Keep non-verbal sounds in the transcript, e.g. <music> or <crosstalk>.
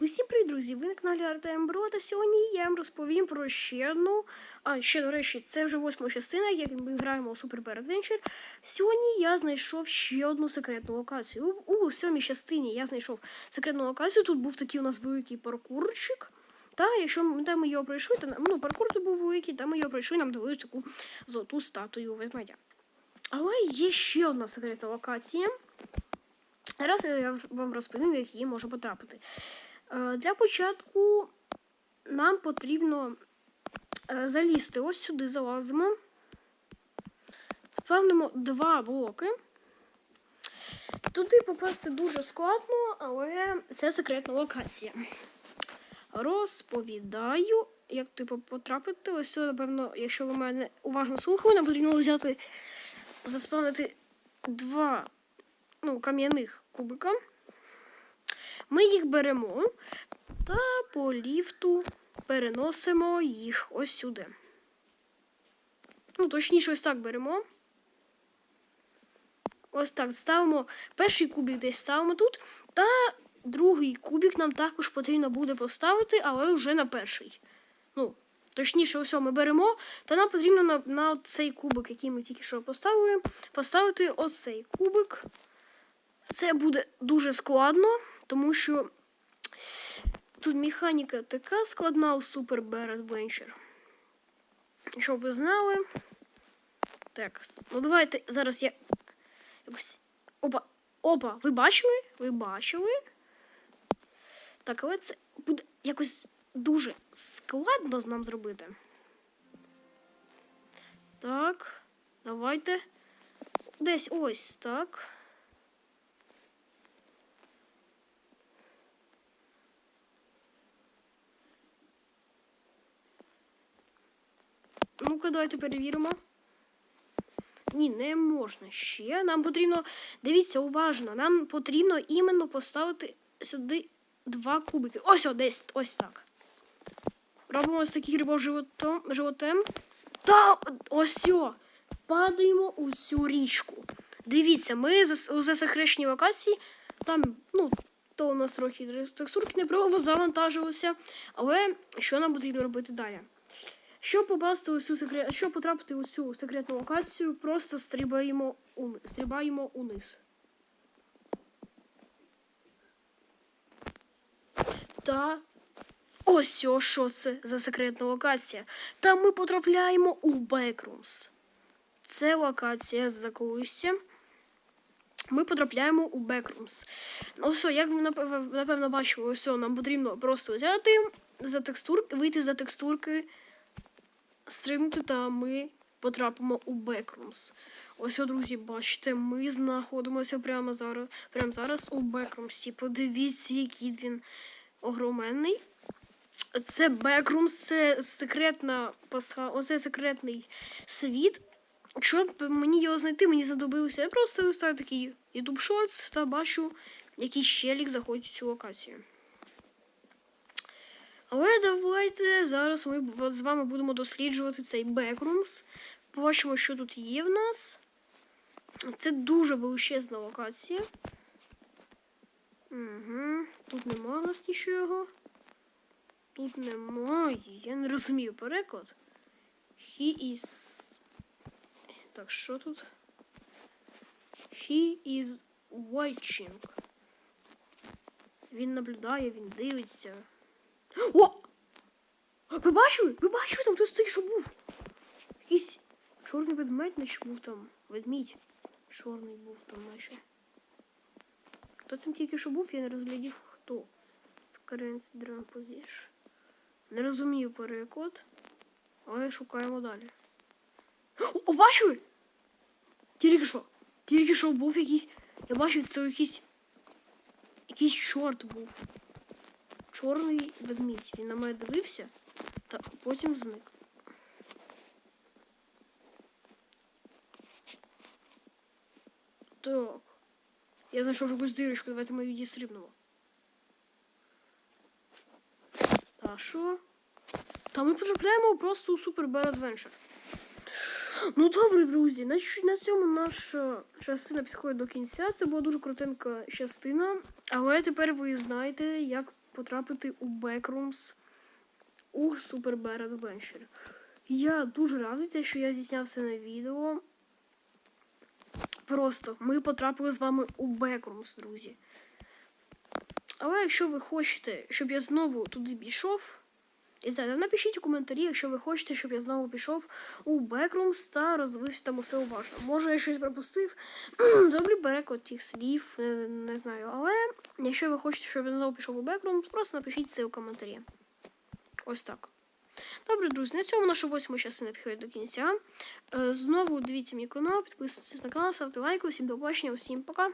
Усім привіт, друзі! Ви на каналі Артем Бро, та сьогодні я вам розповім про ще одну. А, ще, до речі, це вже восьма частина, як ми граємо у Super Bear Adventure. Сьогодні я знайшов ще одну секретну локацію. У, у сьомій частині я знайшов секретну локацію. Тут був такий у нас великий паркурчик. Та, якщо там ми його пройшли, то ну, паркур тут був великий, там ми його пройшли, нам дали таку золоту статую ведмедя. Але є ще одна секретна локація. Зараз я вам розповім, як її може потрапити. Е, Для початку нам потрібно е, залізти ось сюди, залазимо. Спавнимо два блоки. Туди попасти дуже складно, але це секретна локація. Розповідаю, як типу потрапити. Ось сюди, напевно, якщо ви мене уважно слухали, нам потрібно взяти, заспавнити два ну, кам'яних кубика. Ми їх беремо та по ліфту переносимо їх ось сюди. Ну, точніше, ось так беремо. Ось так ставимо. Перший кубик десь ставимо тут. Та другий кубик нам також потрібно буде поставити, але вже на перший. Ну, точніше, ось ми беремо, та нам потрібно на, на цей кубик, який ми тільки що поставили, поставити оцей кубик. Це буде дуже складно, тому що тут механіка така складна у Super Bear Adventure. Щоб ви знали. Так, ну давайте зараз я якось. Опа! Опа! Ви бачили? Ви бачили? Так, але це буде якось дуже складно з нам зробити. Так, давайте. Десь ось так. Ну-ка, давайте перевіримо. Ні, не можна ще. Нам потрібно. Дивіться, уважно. Нам потрібно іменно поставити сюди два кубики. Ось о, десь, ось так. Робимо ось такий риво животом, животем. Та ось о. Падаємо у цю річку. Дивіться, ми у засекреченій локації. Там, ну, то у нас трохи текстурки неправильно завантажилося. Але що нам потрібно робити далі? Щоб попасти у цю секрет... щоб потрапити у цю секретну локацію, просто стрибаємо, у... стрибаємо униз. Та ось о, що це за секретна локація. Та ми потрапляємо у Backrooms. Це локація з заколісся. Ми потрапляємо у Backrooms. Ось, о, як ви напевно, бачили, ось нам потрібно просто взяти за текстурки, вийти за текстурки стрибнути, та ми потрапимо у Backrooms. Ось, друзі, бачите, ми знаходимося прямо зараз, прямо зараз у Backrooms. Подивіться, який він огроменний. Це Backrooms, це секретна пасха, оце секретний світ. Щоб мені його знайти, мені задобилося. Я просто листаю такий YouTube Shorts та бачу, який щелік заходить в цю локацію. Але давайте зараз ми з вами будемо досліджувати цей Backrooms. Побачимо, що тут є в нас. Це дуже величезна локація. Угу. Тут нема у нас нічого. Тут немає. Я не розумію переклад. He is. Так, що тут? He is watching. Він наблюдає, він дивиться. О! Ви бачили? Ви бачили там хтось тільки що був? Якийсь чорний ведмедь, наче був там. Ведмідь. Чорний був там, наче. Хто там тільки що був, я не розглядів хто. Скаренці дрампозіш. Не розумію переклад, але шукаємо далі. О, бачили? Тільки що? Тільки що був якийсь. Я бачу, це якийсь. Якийсь чорт був чорний ведмідь. Він на мене дивився та потім зник. Так. Я знайшов якусь дирочку, давайте ми її стрибнемо. Та що? Та ми потрапляємо просто у Super Bear Adventure. Ну добре, друзі, на, на цьому наша частина підходить до кінця. Це була дуже крутенька частина. Але тепер ви знаєте, як потрапити у Backrooms у Super Bear Adventure. Я дуже радий, що я здійсняв це на відео. Просто ми потрапили з вами у Backrooms, друзі. Але якщо ви хочете, щоб я знову туди пішов, і знаєте, напишіть у коментарі, якщо ви хочете, щоб я знову пішов у Backrooms та роздивився там усе уважно. Може, я щось пропустив, <clears throat> зроблю переклад тих слів, е, не знаю. Але якщо ви хочете, щоб я знову пішов у Backrooms, просто напишіть це у коментарі. Ось так. Добре, друзі, на цьому наша восьма частина підходить до кінця. Е, Знову дивіться мій канал, підписуйтесь на канал, ставте лайки, усім до побачення, усім пока.